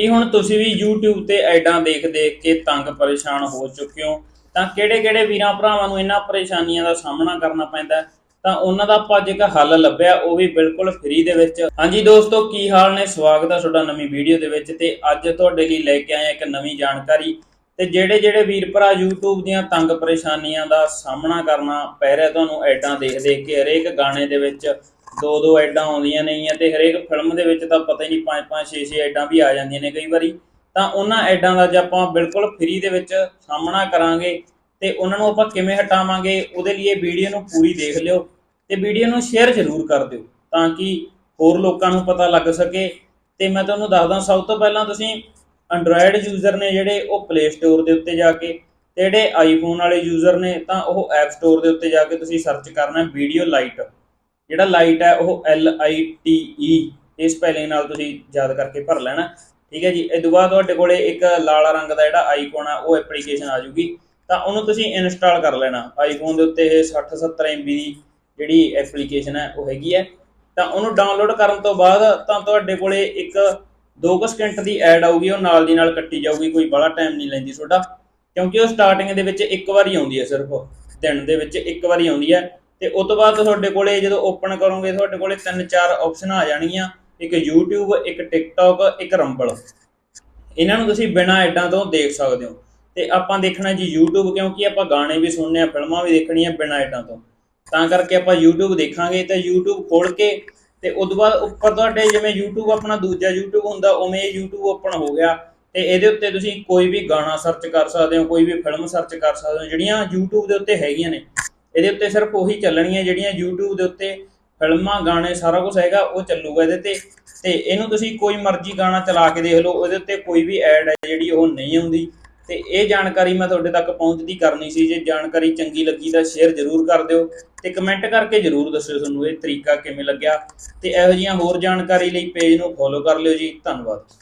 ਕੀ ਹੁਣ ਤੁਸੀਂ ਵੀ YouTube ਤੇ ਐਡਾਂ ਦੇਖ ਦੇਖ ਕੇ ਤੰਗ ਪਰੇਸ਼ਾਨ ਹੋ ਚੁੱਕੇ ਹੋ? ਤਾਂ ਕਿਹੜੇ-ਕਿਹੜੇ ਵੀਰਾਂ ਭਰਾਵਾਂ ਨੂੰ ਇਹਨਾਂ ਪਰੇਸ਼ਾਨੀਆਂ ਦਾ ਸਾਹਮਣਾ ਕਰਨਾ ਪੈਂਦਾ ਤਾਂ ਉਹਨਾਂ ਦਾ ਆਪਾਂ ਅੱਜ ਇੱਕ ਹੱਲ ਲੱਭਿਆ, ਉਹ ਵੀ ਬਿਲਕੁਲ ਫ੍ਰੀ ਦੇ ਵਿੱਚ। ਹਾਂਜੀ ਦੋਸਤੋ, ਕੀ ਹਾਲ ਨੇ? ਸਵਾਗਤ ਹੈ ਤੁਹਾਡਾ ਨਵੀਂ ਵੀਡੀਓ ਦੇ ਵਿੱਚ ਤੇ ਅੱਜ ਤੁਹਾਡੇ ਲਈ ਲੈ ਕੇ ਆਏ ਇੱਕ ਨਵੀਂ ਜਾਣਕਾਰੀ। ਤੇ ਜਿਹੜੇ ਜਿਹੜੇ ਵੀਰ ਭਰਾ YouTube ਦੀਆਂ ਤੰਗ ਪਰੇਸ਼ਾਨੀਆਂ ਦਾ ਸਾਹਮਣਾ ਕਰਨਾ ਪੈ ਰਿਹਾ, ਤੁਹਾਨੂੰ ਐਡਾਂ ਦੇਖ ਦੇਖ ਕੇ ਹਰੇਕ ਗਾਣੇ ਦੇ ਵਿੱਚ ਦੋ ਦੋ ਐਡਾਂ ਆਉਂਦੀਆਂ ਨੇਗੀਆਂ ਤੇ ਹਰੇਕ ਫਿਲਮ ਦੇ ਵਿੱਚ ਤਾਂ ਪਤਾ ਹੀ ਨਹੀਂ ਪੰਜ ਪੰਜ ਛੇ ਛੇ ਐਡਾਂ ਵੀ ਆ ਜਾਂਦੀਆਂ ਨੇ ਕਈ ਵਾਰੀ। ਤਾਂ ਉਹਨਾਂ ਐਡਾਂ ਦਾ ਅੱਜ ਆਪਾਂ ਬਿਲਕੁਲ ਫ੍ਰੀ ਦੇ ਵਿੱਚ ਸਾਹਮਣਾ ਕਰਾਂਗੇ ਤੇ ਉਹਨਾਂ ਨੂੰ ਆਪਾਂ ਕਿਵੇਂ ਹਟਾਵਾਂਗੇ, ਉਹਦੇ ਲਈ ਇਹ ਵੀਡੀਓ ਨੂੰ ਪੂਰੀ ਦੇਖ ਲਿਓ ਤੇ ਵੀਡੀਓ ਨੂੰ ਸ਼ੇਅਰ ਜ਼ਰੂਰ ਕਰ ਦਿਓ ਤਾਂ ਕਿ ਹੋਰ ਲੋਕਾਂ ਨੂੰ ਪਤਾ ਲੱਗ ਸਕੇ। ਤੇ ਮੈਂ ਤੁਹਾਨੂੰ ਦੱਸਦਾ, ਸਭ ਤੋਂ ਪਹਿਲਾਂ ਤੁਸੀਂ ਐਂਡਰੋਇਡ ਯੂਜ਼ਰ ਨੇ ਜਿਹੜੇ ਉਹ ਪਲੇ ਸਟੋਰ ਦੇ ਉੱਤੇ ਜਾ ਕੇ ਤੇ ਜਿਹੜੇ ਆਈਫੋਨ ਵਾਲੇ ਯੂਜ਼ਰ ਨੇ ਤਾਂ ਉਹ ਐਪ ਸਟੋਰ ਦੇ ਉੱਤੇ ਜਾ ਕੇ ਤੁਸੀਂ ਸਰਚ ਕਰਨਾ ਵੀਡੀਓ ਲਾਈਟ ਜਿਹੜਾ ਲਾਈਟ ਹੈ ਉਹ L I T E ਇਸ ਸਪੈਲਿੰਗ ਨਾਲ ਤੁਸੀਂ ਯਾਦ ਕਰਕੇ ਭਰ ਲੈਣਾ। ਠੀਕ ਹੈ ਜੀ, ਇਹ ਤੋਂ ਬਾਅਦ ਤੁਹਾਡੇ ਕੋਲੇ ਇੱਕ ਲਾਲ ਰੰਗ ਦਾ ਜਿਹੜਾ ਆਈਕਨ ਆ, ਉਹ ਐਪਲੀਕੇਸ਼ਨ ਆ ਜੂਗੀ ਤਾਂ ਉਹਨੂੰ ਤੁਸੀਂ ਇੰਸਟਾਲ ਕਰ ਲੈਣਾ। ਆਈਫੋਨ ਦੇ ਉੱਤੇ ਇਹ 60 70 MB ਦੀ ਜਿਹੜੀ ਐਪਲੀਕੇਸ਼ਨ ਹੈ, ਉਹ ਹੈਗੀ ਹੈ। ਤਾਂ ਉਹਨੂੰ ਡਾਊਨਲੋਡ ਕਰਨ ਤੋਂ ਬਾਅਦ ਤਾਂ ਤੁਹਾਡੇ ਕੋਲੇ ਇੱਕ 2 ਸਕਿੰਟ ਦੀ ਐਡ ਆਊਗੀ, ਉਹ ਨਾਲ ਦੀ ਨਾਲ ਕੱਟੀ ਜਾਊਗੀ, ਕੋਈ ਬੜਾ ਟਾਈਮ ਨਹੀਂ ਲੈਂਦੀ ਤੁਹਾਡਾ। ਕਿਉਂਕਿ ਉਹ ਸਟਾਰਟਿੰਗ ਦੇ ਵਿੱਚ ਇੱਕ ਵਾਰੀ ਆਉਂਦੀ ਹੈ ਸਿਰਫ। ਦਿਨ ਦੇ ਵਿੱਚ ਇੱਕ ਵਾਰੀ ਆਉਂਦੀ ਹੈ। ਤੇ ਉਸ ਤੋਂ ਬਾਅਦ ਤੁਹਾਡੇ ਕੋਲੇ ਜਦੋਂ ਓਪਨ ਕਰੋਗੇ, ਤੁਹਾਡੇ ਕੋਲੇ ਤਿੰਨ ਚਾਰ ਆਪਸ਼ਨਾਂ ਆ ਜਾਣਗੀਆਂ। ਇੱਕ YouTube, ਇੱਕ TikTok, ਇੱਕ Rumble ਇਹਨਾਂ ਨੂੰ ਤੁਸੀਂ ਬਿਨਾਂ ਐਡਾਂ ਤੋਂ ਦੇਖ ਸਕਦੇ ਹੋ। ਤੇ ਆਪਾਂ ਦੇਖਣਾ ਜੀ YouTube, ਕਿਉਂਕਿ ਆਪਾਂ ਗਾਣੇ ਵੀ ਸੁਣਨੇ ਆ, ਫਿਲਮਾਂ ਵੀ ਦੇਖਣੀਆਂ ਬਿਨਾਂ ਐਡਾਂ ਤੋਂ। ਤਾਂ ਕਰਕੇ ਆਪਾਂ YouTube ਦੇਖਾਂਗੇ ਤਾਂ YouTube ਖੋਲ ਕੇ ਤੇ ਉਸ ਤੋਂ ਬਾਅਦ ਉੱਪਰ ਤੁਹਾਡੇ ਜਿਵੇਂ YouTube ਆਪਣਾ ਦੂਜਾ YouTube ਹੁੰਦਾ, ਉਵੇਂ ਇਹ YouTube ਓਪਨ ਹੋ ਗਿਆ। ਤੇ ਇਹਦੇ ਉੱਤੇ ਤੁਸੀਂ ਕੋਈ ਵੀ ਗਾਣਾ ਸਰਚ ਕਰ ਸਕਦੇ ਹੋ, ਕੋਈ ਵੀ ਫਿਲਮ ਸਰਚ ਕਰ ਸਕਦੇ ਹੋ, ਜਿਹੜੀਆਂ YouTube ਦੇ ਉੱਤੇ ਹੈਗੀਆਂ ਨੇ। ਇਹਦੇ ਉੱਤੇ ਸਿਰਫ ਉਹੀ ਚੱਲਣੀਆਂ ਜਿਹੜੀਆਂ YouTube ਦੇ ਉੱਤੇ ਫਿਲਮਾਂ, ਗਾਣੇ, ਸਾਰਾ ਕੁਝ ਹੈਗਾ, ਉਹ ਚੱਲੂਗਾ ਇਹਦੇ ਤੇ। ਤੇ ਇਹਨੂੰ ਤੁਸੀਂ ਕੋਈ ਮਰਜ਼ੀ ਗਾਣਾ ਚਲਾ ਕੇ ਦੇਖ ਲਓ, ਉਹਦੇ ਉੱਤੇ ਕੋਈ ਵੀ ਐਡ ਹੈ ਜਿਹੜੀ ਉਹ ਨਹੀਂ ਆਉਂਦੀ। ਤੇ ਇਹ ਜਾਣਕਾਰੀ ਮੈਂ ਤੁਹਾਡੇ ਤੱਕ ਪਹੁੰਚਦੀ ਕਰਨੀ ਸੀ, ਜੇ ਜਾਣਕਾਰੀ ਚੰਗੀ ਲੱਗੀ ਤਾਂ ਸ਼ੇਅਰ ਜ਼ਰੂਰ ਕਰ ਦਿਓ ਤੇ ਕਮੈਂਟ ਕਰਕੇ ਜ਼ਰੂਰ ਦੱਸਿਓ ਤੁਹਾਨੂੰ ਇਹ ਤਰੀਕਾ ਕਿਵੇਂ ਲੱਗਿਆ। ਤੇ ਇਹੋ ਜਿਹੀਆਂ ਹੋਰ ਜਾਣਕਾਰੀ ਲਈ ਪੇਜ ਨੂੰ ਫੋਲੋ ਕਰ ਲਿਓ ਜੀ। ਧੰਨਵਾਦ।